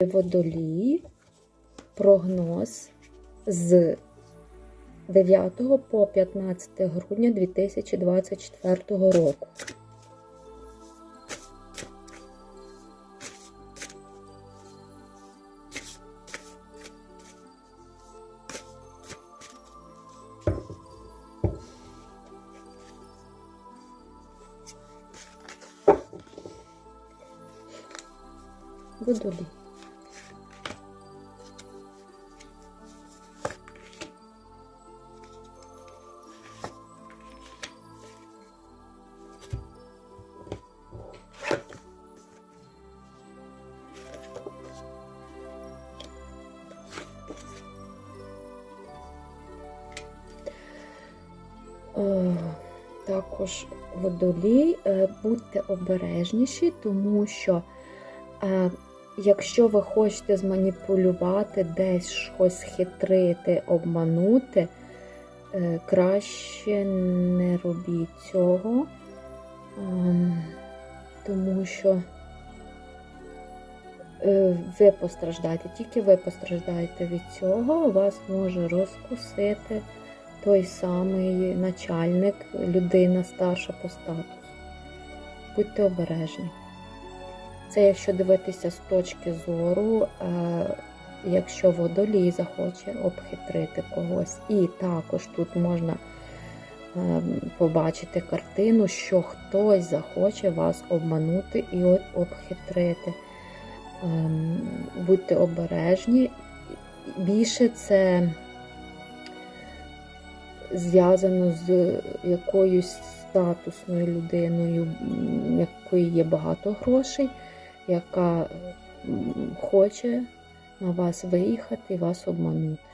Водолій, прогноз з 9 по 15 грудня 2024 року. Водолій. Також водолій, Е, будьте обережніші, тому що е, якщо ви хочете зманіпулювати, десь щось хитрити, обманути, е, краще не робіть цього, тому що е, ви постраждаєте, тільки ви постраждаєте від цього, вас може розкусити той самий начальник, людина старша по статусу. Будьте обережні. Це якщо дивитися з точки зору, е, якщо водолій захоче обхитрити когось. І також тут можна е, побачити картину, що хтось захоче вас обманути і обхитрити. Ем, Будьте обережні. Більше це зв'язано з якоюсь статусною людиною, якої є багато грошей, яка хоче на вас виїхати і вас обманути.